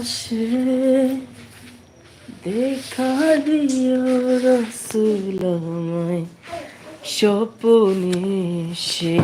আসে দেখা দিও রসুল আমায় স্বপনে সে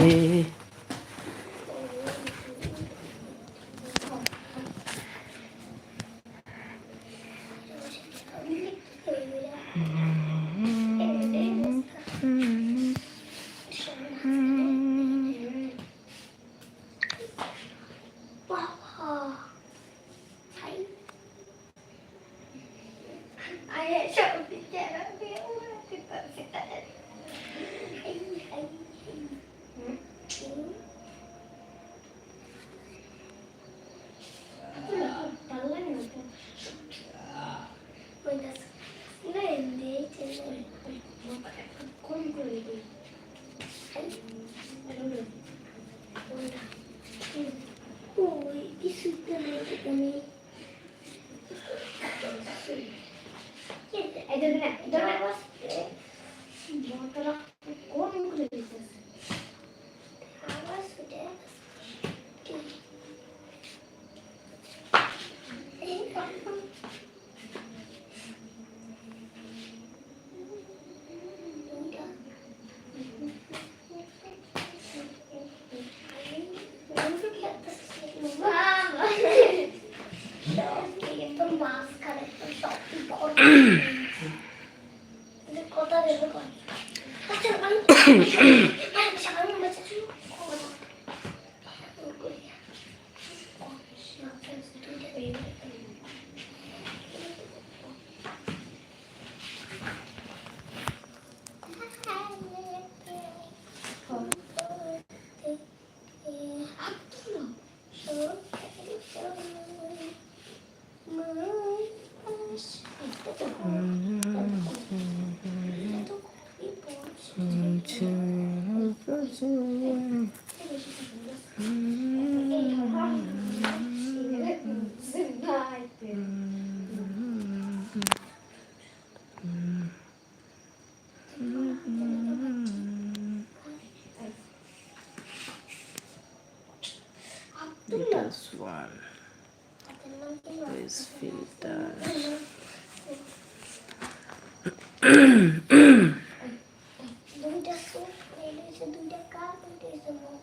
look.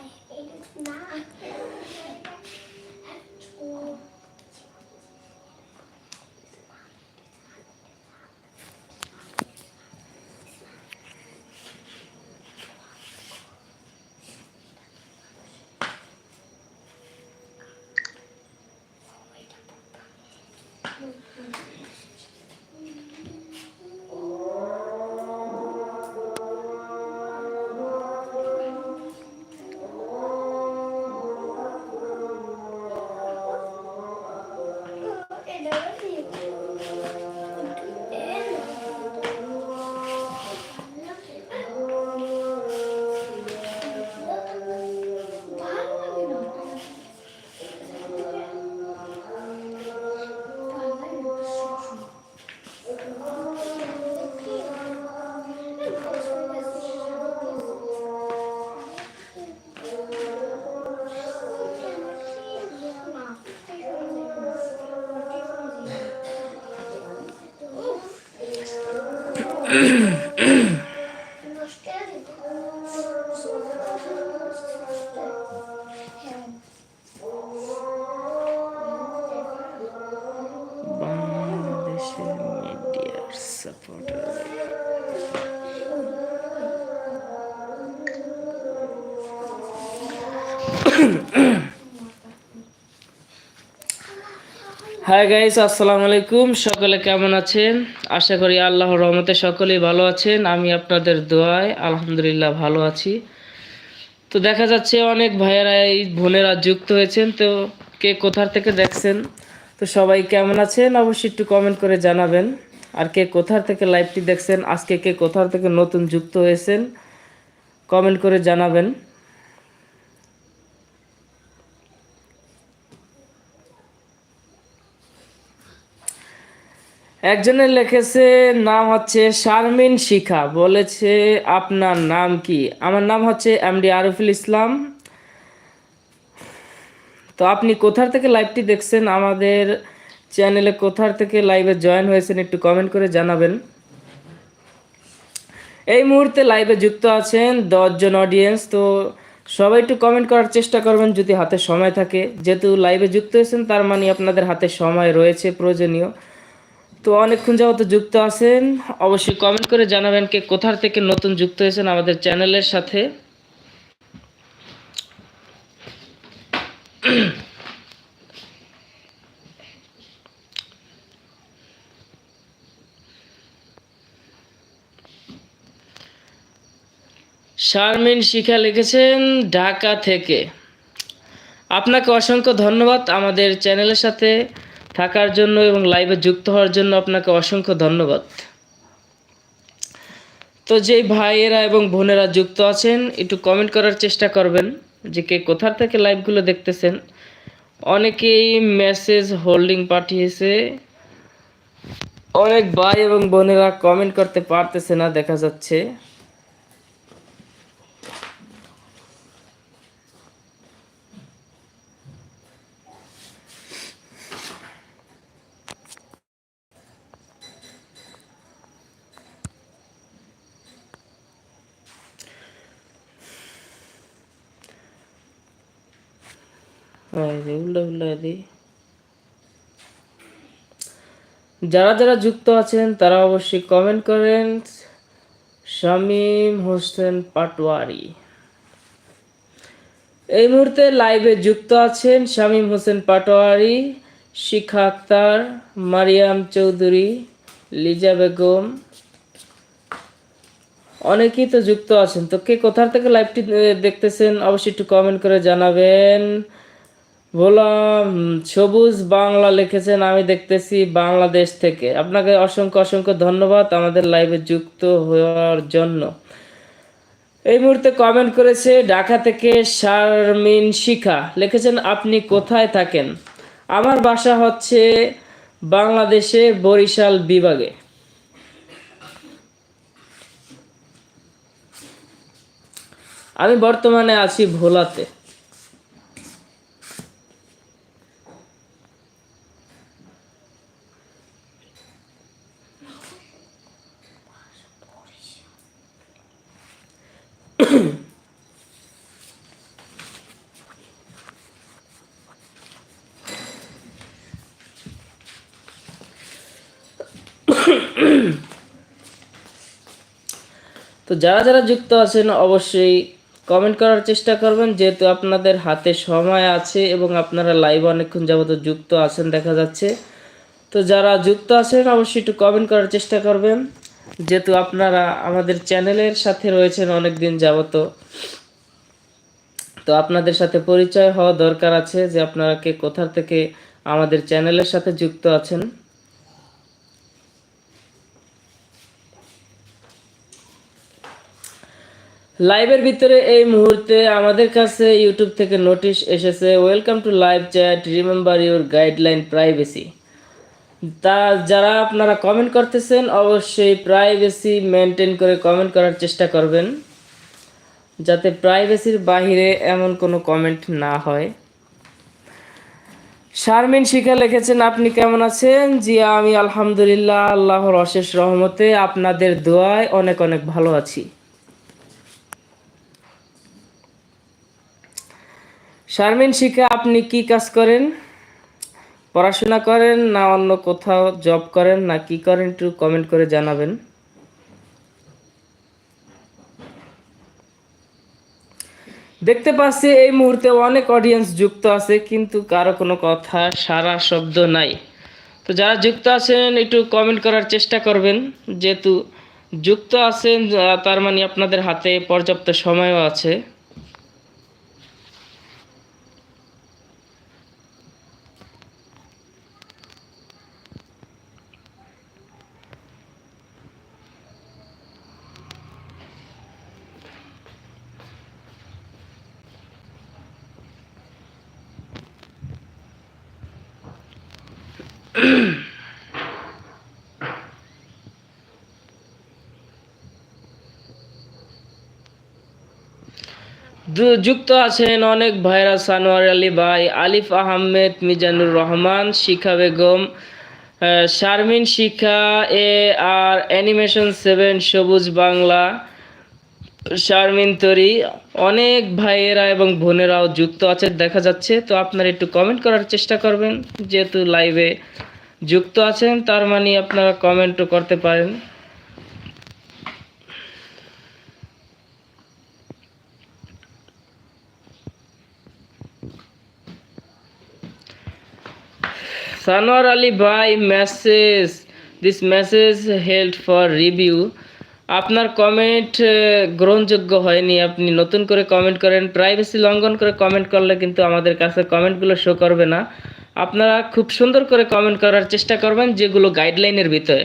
I hate it now. Hi guys আসসালামু আলাইকুম সকলে কেমন আছেন? আশা করি আল্লাহর রহমতে সকলেই ভালো আছেন। আমি আপনাদের দোয়ায় আলহামদুলিল্লাহ ভালো আছি। তো দেখা যাচ্ছে অনেক ভাইয়েরা এই বোনেরা যুক্ত হয়েছেন। তো কে কোথার থেকে দেখছেন? তো সবাই কেমন আছেন? অবশ্যই একটু কমেন্ট করে জানাবেন। আর কে কোথার থেকে লাইভটি দেখছেন? আজকে কে কোথার থেকে নতুন যুক্ত হয়েছেন? কমেন্ট করে জানাবেন। একজনে লিখেছে, নাম হচ্ছে শারমিন শিখা। বলেছে, আপনার নাম কি? আমার নাম হচ্ছে এমডি আরফুল ইসলাম। তো আপনি কোথার থেকে লাইভটি দেখছেন? আমাদের চ্যানেলে কোথার থেকে লাইভে জয়েন হয়েছেন একটু কমেন্ট করে জানাবেন। এই মুহূর্তে লাইভে যুক্ত আছেন দশজন অডিয়েন্স তো সবাই একটু কমেন্ট করার চেষ্টা করবেন যদি হাতে সময় থাকে। যেহেতু লাইভে যুক্ত হয়েছেন, তার মানে আপনাদের হাতে সময় রয়েছে, প্রয়োজনীয়। তো অনেকক্ষণ যাবত যুক্ত আছেন। অবশ্যই কমেন্ট করে জানাবেন কে কোথার থেকে নতুন যুক্ত হয়েছেন আমাদের চ্যানেলের সাথে। শারমিন শিখা লিখেছেন, ঢাকা থেকে। আপনাকে অসংখ্য ধন্যবাদ আমাদের চ্যানেলের সাথে। থাকার জন্য এবং লাইভে যুক্ত হওয়ার জন্য আপনাকে অসংখ্য ধন্যবাদ। তো যেই ভাইয়েরা এবং বোনেরা যুক্ত আছেন, একটু কমেন্ট করার চেষ্টা করবেন যে কে কোথার থেকে লাইভগুলো দেখতেছেন। অনেকেই মেসেজ হোল্ডিং পাঠিয়েছে। অনেক ভাই এবং বোনেরা কমেন্ট করতে পারতেছে না, দেখা যাচ্ছে। এই যে উল্টা উল্টা যারা যারা যুক্ত আছেন, তারা অবশ্যই কমেন্ট করেন। শামীম হোসেন পাটোয়ারি। এই মুহূর্তে লাইভে যুক্ত আছেন শামীম হোসেন পাটোয়ারি, শিখা আক্তার, মারিয়াম চৌধুরী, লিজা বেগম। অনেকেই তো যুক্ত আছেন, তো কে কোথার থেকে লাইভটি দেখতেছেন, অবশ্যই একটু কমেন্ট করে জানাবেন। বললাম, সবুজ বাংলা লিখেছেন, আমি দেখতেছি বাংলাদেশ থেকে। আপনাকে অসংখ্য অসংখ্য ধন্যবাদ আমাদের লাইভে যুক্ত হওয়ার জন্য। এই মুহূর্তে কমেন্ট করেছে ঢাকা থেকে শারমিন শিখা, লিখেছেন, আপনি কোথায় থাকেন? আমার বাসা হচ্ছে বাংলাদেশে বরিশাল বিভাগে। আমি বর্তমানে আছি ভোলাতে। তো যারা যারা যুক্ত আছেন, অবশ্যই কমেন্ট করার চেষ্টা করবেন। যেহেতু আপনাদের হাতে সময় আছে এবং আপনারা লাইভ অনেকক্ষণ যাবত যুক্ত আছেন, দেখা যাচ্ছে। তো যারা যুক্ত আছেন, অবশ্যই একটু কমেন্ট করার চেষ্টা করবেন। যেহেতু আপনারা আমাদের চ্যানেলের সাথে রয়েছেন অনেক দিন যাবত, তো আপনাদের সাথে পরিচয় হওয়া দরকার আছে যে আপনারা কে, কোথা থেকে আমাদের চ্যানেলের সাথে যুক্ত আছেন। লাইভের ভিতরে এই মুহূর্তে আমাদের কাছে ইউটিউব থেকে নোটিশ এসেছে welcome to live chat remember your guideline privacy তা যারা আপনারা কমেন্ট করতেছেন, অবশ্যই প্রাইভেসি মেনটেন করে কমেন্ট করার চেষ্টা করবেন, যাতে প্রাইভেসির বাইরে এমন কোনো কমেন্ট না হয়। শারমিন শিখা লিখেছেন, আপনি কেমন আছেন? জি আমি আলহামদুলিল্লাহ, আল্লাহর অশেষ রহমতে আপনাদের দোয়ায় অনেক অনেক ভালো আছি। শারমিন শিখা, আপনি কি কাজ করেন? পড়াশোনা করেন না অন্য কোথাও জব করেন না কি করেন একটু কমেন্ট করে জানাবেন। দেখতে পাচ্ছি এই মুহূর্তে অনেক অডিয়েন্স যুক্ত আছে, কিন্তু কারও কোনো কথা, সারা শব্দ নাই। তো যারা যুক্ত আছেন, একটু কমেন্ট করার চেষ্টা করবেন। যেহেতু যুক্ত আছেন তার মানে আপনাদের হাতে পর্যাপ্ত সময়ও আছে। যুক্ত আছেন অনেক ভাইরা সানোয়ার আলী ভাই, Alif Ahmed, Mizanur Rahman, Shikha Begum Sharmin Shikha A R animation seven Sabuj Bangla, Sharmin তরি, অনেক ভাইয়েরা এবং বোনেরাও যুক্ত আছে, দেখা যাচ্ছে। তো আপনারা একটু কমেন্ট করার চেষ্টা করবেন, যেহেতু লাইভে যুক্ত আছেন, তার মানে আপনারা কমেন্টও করতে পারেন। সানোয়ার আলী ভাই message this message held for review আপনার কমেন্ট গ্রহণযোগ্য হয়নি। আপনি নতুন করে কমেন্ট করেন প্রাইভেসি লঙ্ঘন করে কমেন্ট করলে কিন্তু আমাদের কাছে কমেন্টগুলো শো করবে না। আপনারা খুব সুন্দর করে কমেন্ট করার চেষ্টা করবেন, যেগুলো গাইডলাইনের ভিতরে।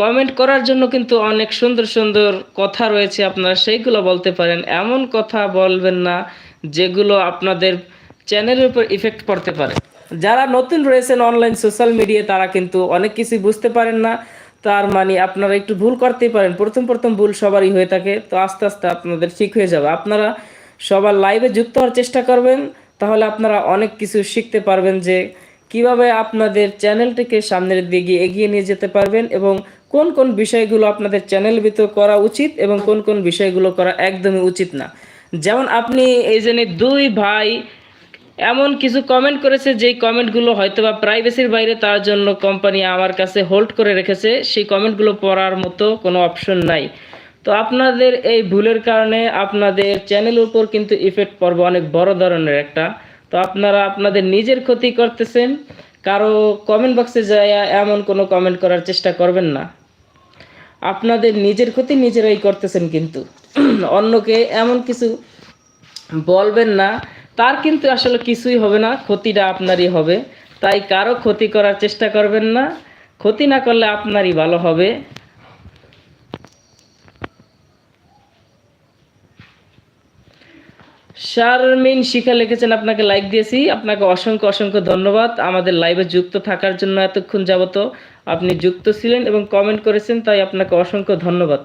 কমেন্ট করার জন্য কিন্তু অনেক সুন্দর সুন্দর কথা রয়েছে, আপনারা সেইগুলো বলতে পারেন। এমন কথা বলবেন না, যেগুলো আপনাদের চ্যানেলের উপর ইফেক্ট পড়তে পারে। যারা নতুন রয়েছেন অনলাইন সোশ্যাল মিডিয়ায় তারা কিন্তু অনেক কিছু বুঝতে পারেন না। তার মানে আপনারা একটু ভুল করতেই পারেন। প্রথম প্রথম ভুল সবারই হয়ে থাকে। তো আস্তে আস্তে আপনাদের ঠিক হয়ে যাবে। আপনারা সবার লাইভে যুক্ত হওয়ার চেষ্টা করবেন। তাহলে আপনারা অনেক কিছু শিখতে পারবেন যে কীভাবে আপনাদের চ্যানেলটিকে সামনের দিকে এগিয়ে নিয়ে যেতে পারবেন এবং কোন কোন বিষয়গুলো আপনাদের চ্যানেল ভিতর করা উচিত এবং কোন কোন বিষয়গুলো করা একদমই উচিত না। যেমন আপনি এই জন্য দুই ভাই এমন কিছু কমেন্ট করেছে, যেই কমেন্টগুলো হয়তো বা প্রাইভেসির বাইরে, তার জন্য কোম্পানি আমার কাছে হোল্ড করে রেখেছে। সেই কমেন্টগুলো পড়ার মতো কোনো অপশন নাই। তো আপনাদের এই ভুলের কারণে আপনাদের চ্যানেলের উপর কিন্তু ইফেক্ট পড়বে অনেক বড় ধরনের একটা। তো আপনারা আপনাদের নিজের ক্ষতি করতেছেন, কারও কমেন্ট বক্সে যায়, এমন কোনো কমেন্ট করার চেষ্টা করবেন না। আপনাদের নিজের ক্ষতি নিজেরাই করতেছেন কিন্তু। অন্যকে এমন কিছু বলবেন না তার কিন্তু আসলে কিছুই হবে না, ক্ষতিটা আপনারই হবে। তাই কারও ক্ষতি করার চেষ্টা করবেন না, ক্ষতি না করলে আপনারই ভালো হবে। শারমিন শিখা লিখেছেন, আপনাকে লাইক দিয়েছি, আপনাকে অসংখ্য অসংখ্য ধন্যবাদ। আমাদের লাইভে যুক্ত থাকার জন্য এতক্ষণ যাবত আপনি যুক্ত ছিলেন এবং কমেন্ট করেছেন, তাই আপনাকে অসংখ্য ধন্যবাদ।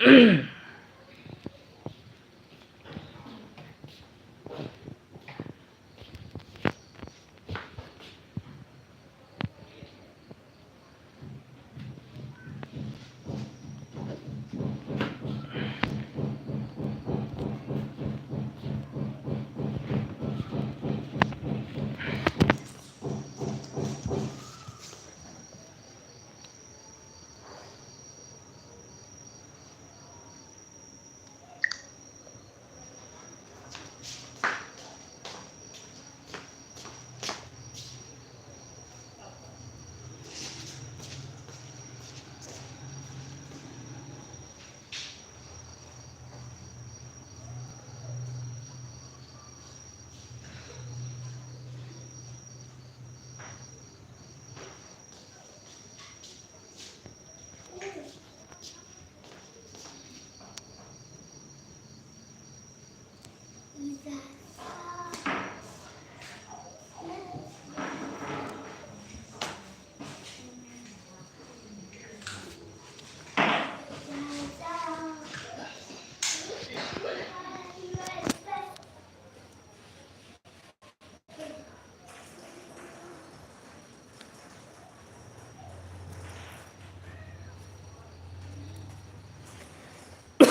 mm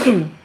Hum.